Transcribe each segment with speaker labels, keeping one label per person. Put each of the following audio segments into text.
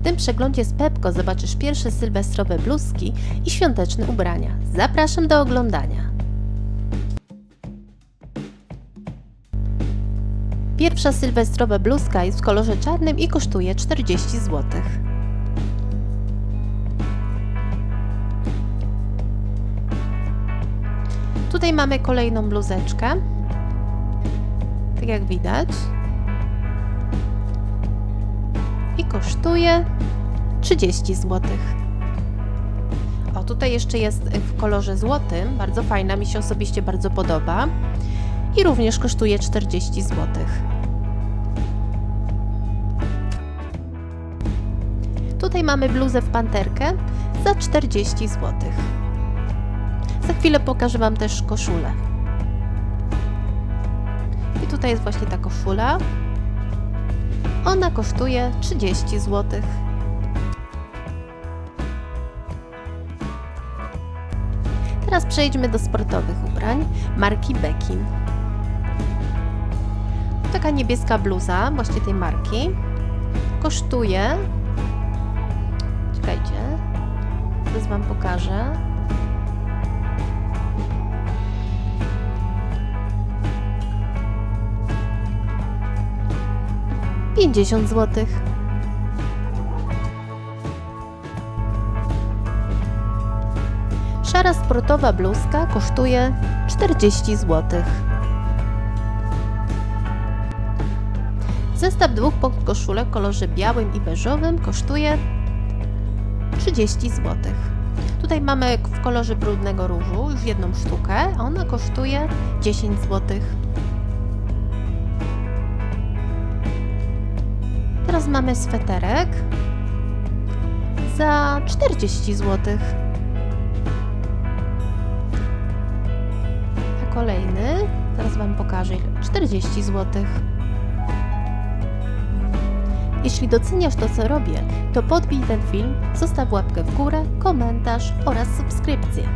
Speaker 1: W tym przeglądzie z Pepko zobaczysz pierwsze sylwestrowe bluzki i świąteczne ubrania. Zapraszam do oglądania. Pierwsza sylwestrowa bluzka jest w kolorze czarnym i kosztuje 40 zł. Tutaj mamy kolejną bluzeczkę. Tak jak widać. Kosztuje 30 zł. O, tutaj jeszcze jest w kolorze złotym. Bardzo fajna, mi się osobiście bardzo podoba. I również kosztuje 40 zł. Tutaj mamy bluzę w panterkę za 40 zł. Za chwilę pokażę Wam też koszulę. I tutaj jest właśnie ta koszula. Ona kosztuje 30 zł. Teraz przejdźmy do sportowych ubrań marki Bekin. Taka niebieska bluza właśnie tej marki kosztuje Czekajcie, teraz Wam pokażę. Pięćdziesiąt złotych. Szara sportowa bluzka kosztuje 40 złotych. Zestaw dwóch podkoszulek w kolorze białym i beżowym kosztuje 30 zł. Tutaj mamy w kolorze brudnego różu już jedną sztukę, ona kosztuje 10 zł. Teraz mamy sweterek za 40 zł. A kolejny, teraz Wam pokażę, 40 zł. Jeśli doceniasz to, co robię, to podbij ten film, zostaw łapkę w górę, komentarz oraz subskrypcję.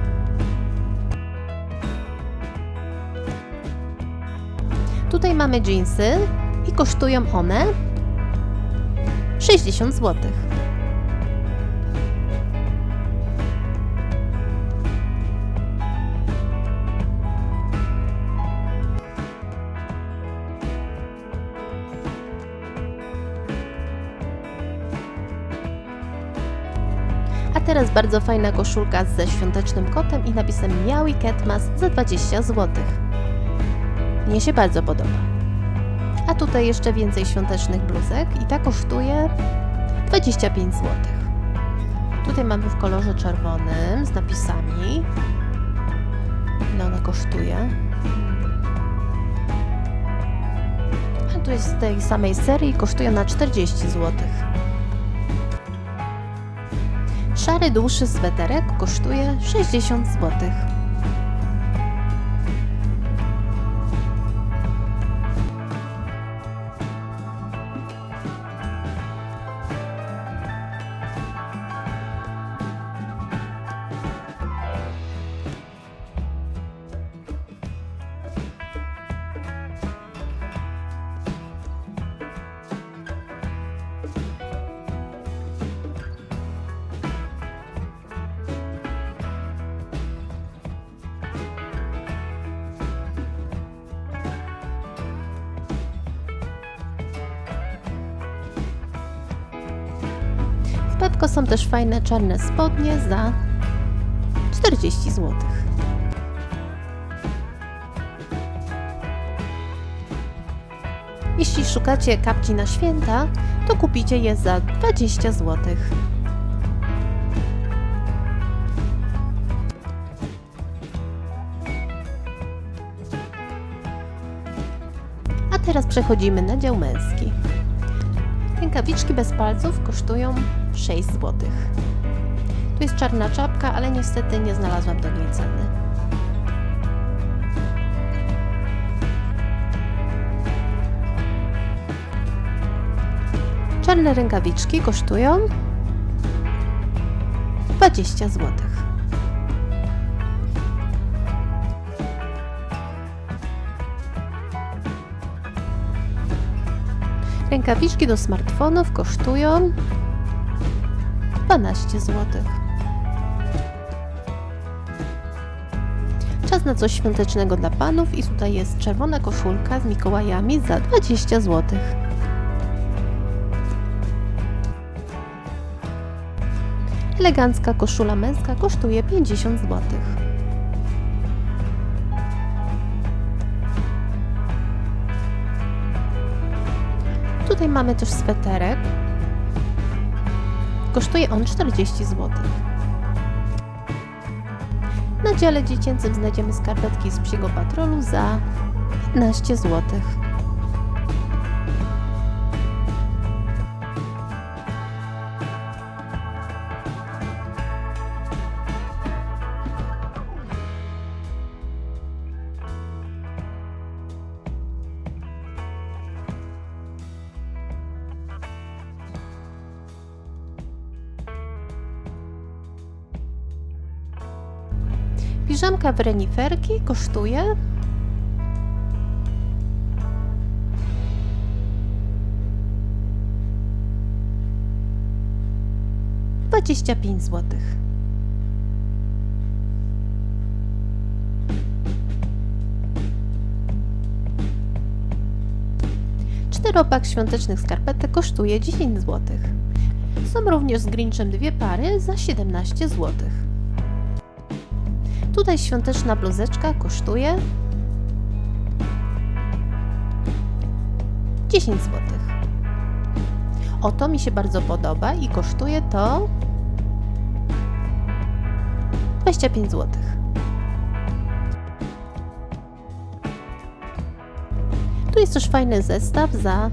Speaker 1: Tutaj mamy jeansy i kosztują one 60 zł. A teraz bardzo fajna koszulka ze świątecznym kotem i napisem Miały Ketmas za 20 zł. Mnie się bardzo podoba. A tutaj jeszcze więcej świątecznych bluzek i ta kosztuje 25 zł. Tutaj mamy w kolorze czerwonym z napisami. Ile ona kosztuje? A tu jest z tej samej serii, kosztuje na 40 zł. Szary dłuższy sweterek kosztuje 60 zł. Pepko są też fajne czarne spodnie za 40 zł. Jeśli szukacie kapci na święta, to kupicie je za 20 zł. A teraz przechodzimy na dział męski. Rękawiczki bez palców kosztują 6 zł. Tu jest czarna czapka, ale niestety nie znalazłam do niej ceny. Czarne rękawiczki kosztują 20 zł. Rękawiczki do smartfonów kosztują 12 zł. Czas na coś świątecznego dla panów i tutaj jest czerwona koszulka z Mikołajami za 20 zł. Elegancka koszula męska kosztuje 50 zł. Tutaj mamy też sweterek. Kosztuje on 40 zł. Na dziale dziecięcym znajdziemy skarpetki z psiego patrolu za 15 zł. Piżamka w reniferki kosztuje dwadzieścia pięć złotych. Czteropak świątecznych skarpetek kosztuje 10 zł. Są również z Grinchem dwie pary za 17 złotych. Tutaj świąteczna bluzeczka kosztuje 10 zł. Oto mi się bardzo podoba i kosztuje to 25 zł. Tu jest też fajny zestaw za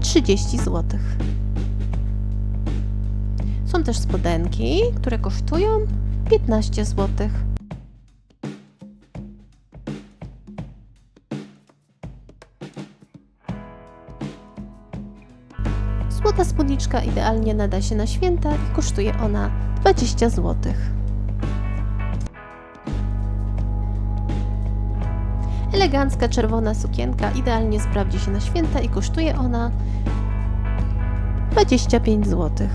Speaker 1: 30 zł. Są też spodenki, które kosztują 15 zł. Złota spódniczka idealnie nada się na święta i kosztuje ona 20 zł. Elegancka czerwona sukienka idealnie sprawdzi się na święta i kosztuje ona 25 zł.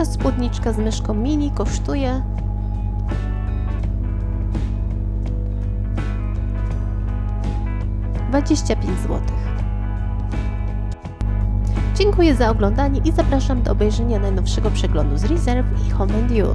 Speaker 1: Taka spódniczka z myszką mini kosztuje dwadzieścia pięć złotych. Dziękuję za oglądanie i zapraszam do obejrzenia najnowszego przeglądu z Reserve i Home and You.